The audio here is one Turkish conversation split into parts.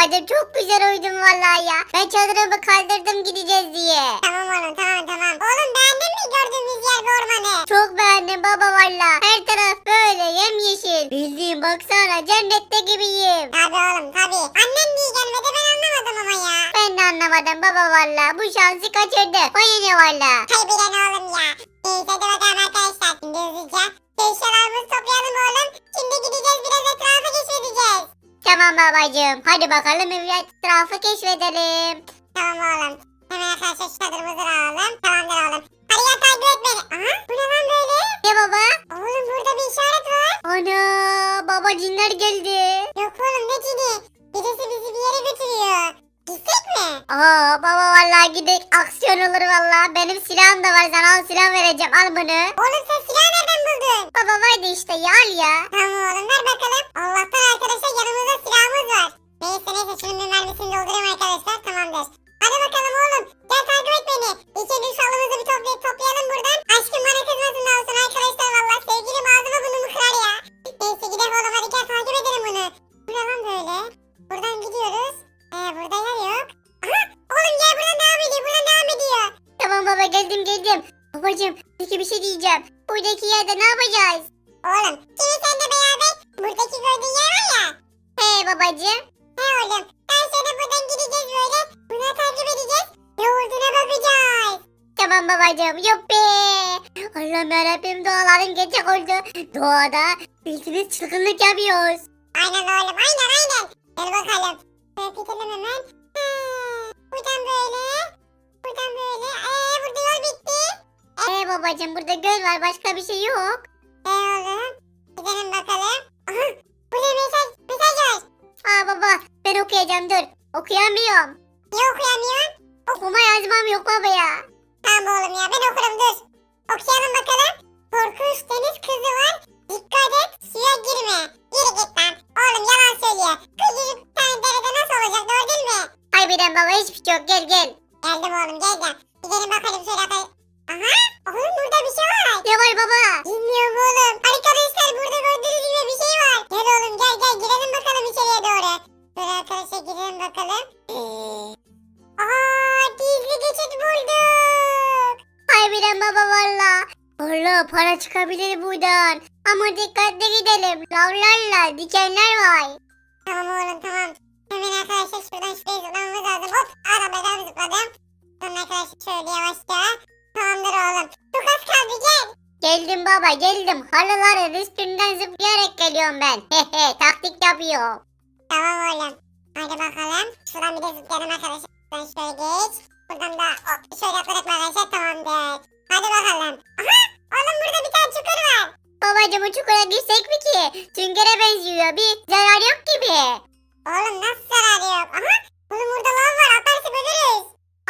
babacım çok güzel uyudum vallahi ya. Ben çadırımı kaldırdım gideceğiz diye. Tamam oğlum tamam tamam. Oğlum beğendin mi gördüğümüz yer ve ormanı? Çok beğendim baba valla. Her taraf böyle yemyeşil. Bildiğin baksana cennette gibiyim. Tabi oğlum tabi. Annem niye gelmedi ben anlamadım ama ya. Ben de anlamadım baba valla. Bu şansı kaçırdı. Bana ne valla. Kaybeden oğlum ya. Neyse hadi bakalım arkadaşlar. Şimdi hızlıca eşyalarımızı toplayalım oğlum. Tamam babacığım. Hadi bakalım etrafı keşfedelim. Tamam oğlum. Hemen arkadaşlar şu çadırımızı alalım. Tamamdır oğlum. Hadi gel takip et beni. Aha bu ne lan böyle? Ne baba? Oğlum burada bir işaret var. Ana baba cinler geldi. Yok oğlum ne cini? Birisi bizi bir yere götürüyor. Gitsek mi? Aa baba vallahi gidek aksiyon olur vallahi. Benim silahım da var sana al silah vereceğim al bunu. Oğlum sen silahı nereden buldun? Baba vardı işte ya al ya. Tamam oğlum ver bakalım. Allah'tan arkadaşlar yanımızda silahımız var. Neyse neyse şunun mermisini doldurayım arkadaşlar tamamdır. Hadi bakalım oğlum. Gel takip et beni. İlk önce şu halımızı bir toplayıp babacığım yuppi. Allah'ım yarabbim doğaların gerçek oldu. Doğada bildiğiniz çılgınlık yapıyoruz. Aynen oğlum aynen aynen. Gel bakalım. Şöyle gidelim hemen. Ha, buradan böyle. Buradan böyle. Eee burada yol bitti. He babacığım burada göl var başka bir şey yok. He oğlum. Gidelim bakalım. Aha burada mesaj, mesaj var. Aa baba ben okuyacağım dur. Okuyamıyorum. Niye okuyamıyorsun? Okuma yazmam yok baba ya. Tamam oğlum ya ben okurum dur. Çıkabilir buradan. Ama dikkatli gidelim. Lavlarla dikenler var. Tamam oğlum tamam. Hemen arkadaşlar şuradan şuraya zıplamamız lazım. Hop arabadan zıpladım. Sonra arkadaşlar şöyle yavaşça. Tamamdır oğlum. Çok az kaldı gel. Geldim baba geldim. Halıların üstünden zıplayarak geliyorum ben. Hehe taktik yapıyorum. Tamam oğlum. Hadi bakalım. Şuradan bir de zıplayalım arkadaşlar. Şuradan şöyle geç. Buradan da hop şöyle atladık arkadaşlar tamamdır. Hadi bakalım. Aha oğlum burada bir tane çukur var. O çukura girsek mi ki? Süngere benziyor. Bir zarar yok gibi. Oğlum nasıl zararı yok. Aha oğlum burada lav var atlarsak ölürüz.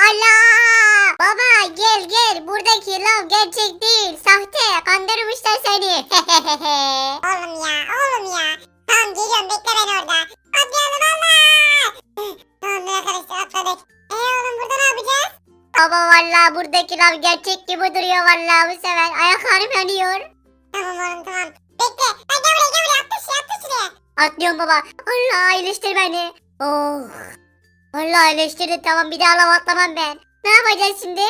Allah! Baba gel gel. Buradaki lav gerçek değil. Sahte. Kandırmışlar seni. Oğlum ya oğlum ya. Tamam geliyorum bekle beni orada. Atlayalım Allah. Tamamdır arkadaşlar atladık. Eee oğlum burada ne yapacağız? Baba valla buradaki lav gerçek gibi duruyor valla bu sefer. Ayaklarım yanıyor. Tamam oğlum tamam. Bekle. Ha, gel buraya gel buraya atla şuraya atla şuraya. Atlıyorum baba. Allah iyileştir beni. Oh. Allah iyileştirdi tamam bir daha lav atlamam ben. Ne yapacağız şimdi?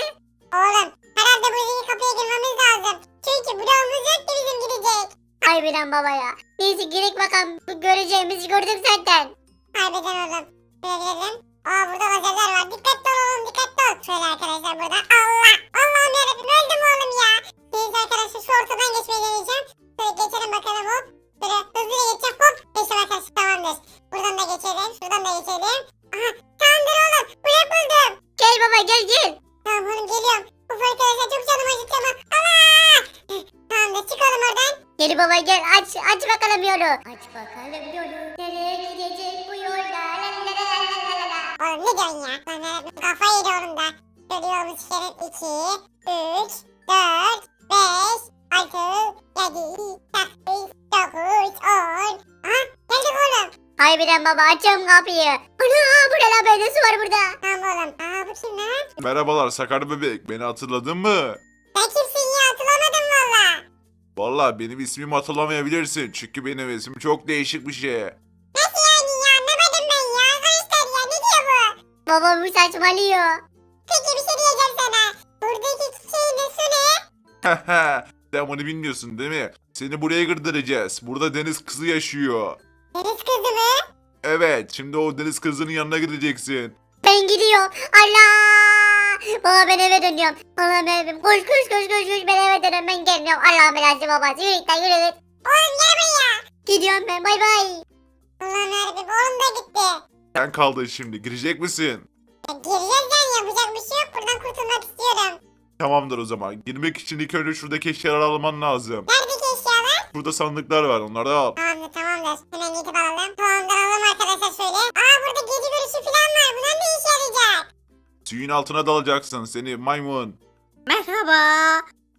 Oğlum herhalde buradaki kapıya girmemiz lazım. Çünkü bloğumuz yok ki bizim gidecek. Harbiden baba ya. Neyse gerek bakalım. Bu Göreceğimizi gördük zaten. Harbiden oğlum. Şuraya girelim. Aa burada lazerler var. Dikkatli ol oğlum dikkatli ol. Şöyle arkadaşlar burada. Allah. Allah'ım yarabbim öldüm oğlum ya. Bakalım yolu. Nereye gidecek bu yol? La la la la la la la. Oğlum ne diyorsun ya? Lan yarabbim kafayı yedi oğlum da. Şöyle yolunu çıkarıp 2, 3, 4, 5, 6, 7, 8, 9, 10. Aha geldik oğlum. Harbiden baba açıyorum kapıyı. Ana bu ne lan böyle su var burada. Tamam oğlum. Aa bu kim lan? Merhabalar Sakar Bebek, beni hatırladın mı? Sen kimsin ya valla. Benim ismimi hatırlamayabilirsin çünkü benim ismim çok değişik bir şey. Nasıl yani ya anlamadım ben ya. Arkadaşlar Babam saçmalıyor. Peki bir şey diyeceğim sana. Buradaki çiçeğin su ne? Sen bunu bilmiyorsun değil mi? Seni buraya gırdıracağız. Burada deniz kızı yaşıyor. Deniz kızı mı? Evet, şimdi o deniz kızının yanına gideceksin. Ben gidiyorum. Allah! Baba ben eve dönüyorum. Allah'ım evim. Koş koş koş koş koş. Ben eve dönüyorum. Ben gelmiyorum. Allah'ım belası babası. Yürü git lan yürü git. Oğlum gel buraya. Gidiyorum ben. Bay bay. Allah'ım yarabbim oğlum da gitti. Sen kaldın şimdi. Girecek misin? Ya gireceğiz yani yapacak bir şey yok. Buradan kurtulmak istiyorum. Tamamdır o zaman. Girmek için ilk önce şuradaki eşyaları alman lazım. Neredeki eşyalar? Burada sandıklar var. Onları al. Tamamdır tamamdır. Hemen gidip alalım. Tamamdır Suyun altına dalacaksın seni maymun. Merhaba.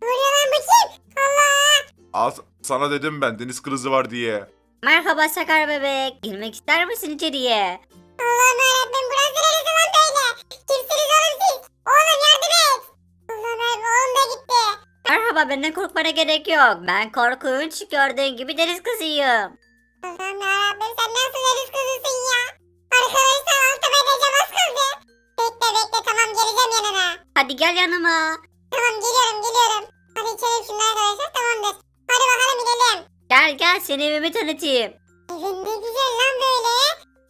Ne oluyor lan kim? Allah. Al, sana dedim ben deniz kızı var diye. Merhaba Sakar bebek. Girmek ister misin içeriye? Allah'ım yarabbim burası neresi lan böyle? Kimsiniz oğlum siz? Oğlum yardım et. Allah'ım oğlum da gitti. Merhaba benden korkmana gerek yok. Ben korkunç gördüğün gibi deniz kızıyım. Allah'ım yarabbim sen nasıl deniz kızısın ya? Arkadaşlar altıma edeceğim az kaldı. Bekle tamam geleceğim yanına. Hadi gel yanıma. Tamam geliyorum geliyorum. Hadi içelim şimdi arkadaşlar tamamdır. Hadi bakalım gidelim. Gel gel seni evimi tanıtayım. Evin ne güzel lan böyle.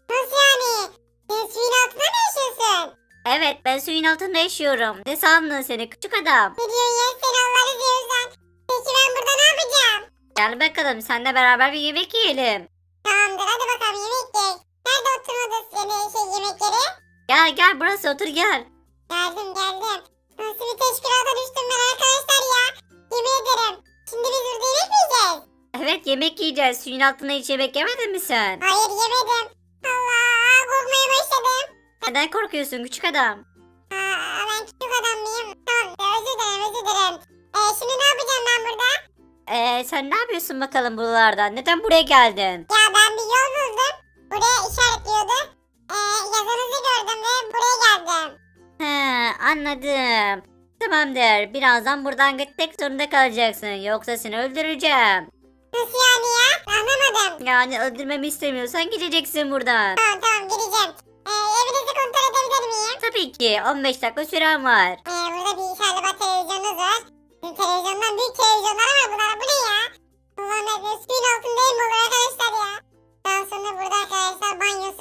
Nasıl yani? Sen suyun altında mı yaşıyorsun? Evet ben suyun altında yaşıyorum. Ne sandın seni küçük adam? Ne diyorsun ya sen Allah'ını seviyorsan. Peki ben burada ne yapacağım? Gel bakalım seninle beraber bir yemek yiyelim. Tamamdır hadi bakalım yemek ye. Nerede oturma odası yani şey yemek yeri? Gel gel burası otur gel. Geldim geldim. Nasıl bir teşkilata düştüm ben arkadaşlar ya. Yemin ederim. Şimdi biz burada yemek mi yiyeceğiz? Evet yemek yiyeceğiz. Suyun altında hiç yemek yemedin mi sen? Hayır yemedim. Allah korkmaya başladım. Neden korkuyorsun küçük adam? Aa, ben küçük adam mıyım? Tamam özür dilerim özür dilerim. Ee, şimdi ne yapacağım ben burada? Ee, sen ne yapıyorsun bakalım buralarda? Neden buraya geldin? Ya ben bir yol buldum. Buraya işaretliyordu. Yazınızı gördüm ve buraya geldim. He anladım. Tamamdır. Birazdan buradan gitmek zorunda kalacaksın. Yoksa seni öldüreceğim. Nasıl yani ya? Anlamadım. Yani öldürmemi istemiyorsan gideceksin buradan. Tamam tamam gideceğim. Ee, evinizi kontrol edebilir miyim? Tabii ki 15 dakika süren var. Ee, burada bir bak televizyonunuz var. Bizim televizyondan büyük televizyonlar var bunlar. Bu ne ya? Allah'ım suyun altındayım olur arkadaşlar ya. Daha sonra burada arkadaşlar banyosu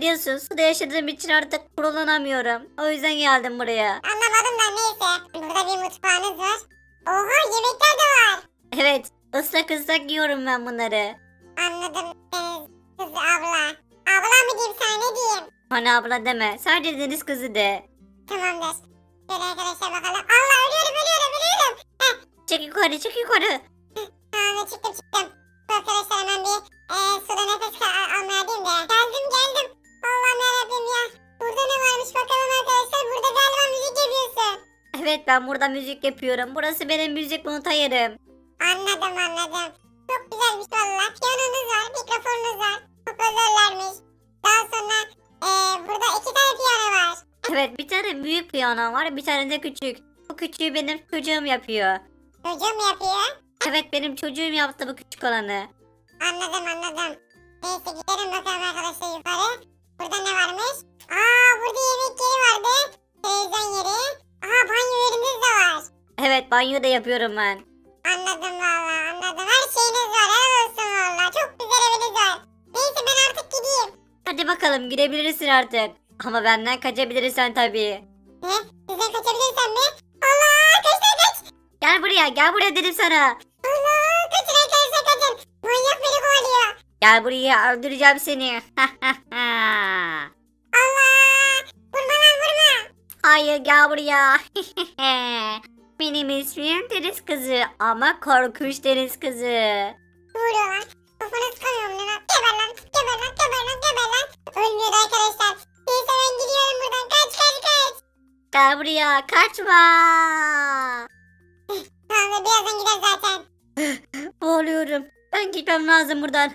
Biliyorsun suda yaşadığım için artık kurulanamıyorum. O yüzden geldim buraya. Anlamadım da neyse. Burada bir mutfağınız var. Oha yemekler de var. Evet ıslak ıslak yiyorum ben bunları. Anladım. Deniz kızı abla. Abla mı diyeyim sana ne diyeyim? Bana abla deme. Sadece deniz kızı de. Tamamdır. Şöyle arkadaşlar bakalım. Allah ölüyorum ölüyorum ölüyorum. Çık yukarı çık yukarı. Tamam çıktım çıktım. Ben burada müzik yapıyorum. Burası benim müzik yerim. Anladım anladım. Çok güzelmiş valla. Piyanonuz var, mikrofonunuz var. Hoparlörlermiş. Daha sonra e, burada iki tane piyano var. Evet bir tane büyük piyano var bir tane de küçük. Bu küçüğü benim çocuğum yapıyor. Çocuğum yapıyor. Evet benim çocuğum yaptı bu küçük olanı. Anladım anladım. Neyse gidelim bakalım arkadaşlar yukarı. Burada ne varmış? Aa Evet banyo da yapıyorum ben. Anladım valla anladım. Her şeyiniz var. Helal olsun valla. Çok güzel eviniz var. Neyse ben artık gideyim. Hadi bakalım gidebilirsin artık. Ama benden kaçabilirsen tabii. Ne? Sizden kaçabilirsem mi? Allah kaç lan kaç. Gel buraya gel buraya dedim sana. Allah kaçın arkadaşlar kaçın. Manyak beni kovalıyor. Gel buraya öldüreceğim seni. Allah. Vurma lan vurma. Hayır gel buraya. Benim ismim Deniz Kızı ama korkunç Deniz Kızı. Vuruyor lan. Kafana sıkamıyorum lan. Geber lan. Geber lan. Geber lan. Geber lan. Ölmüyordu arkadaşlar. Neyse ben gidiyorum buradan. Kaç kaç kaç. Gel buraya kaçma. Tamam birazdan gider zaten. Boğuluyorum. Ben gitmem lazım buradan.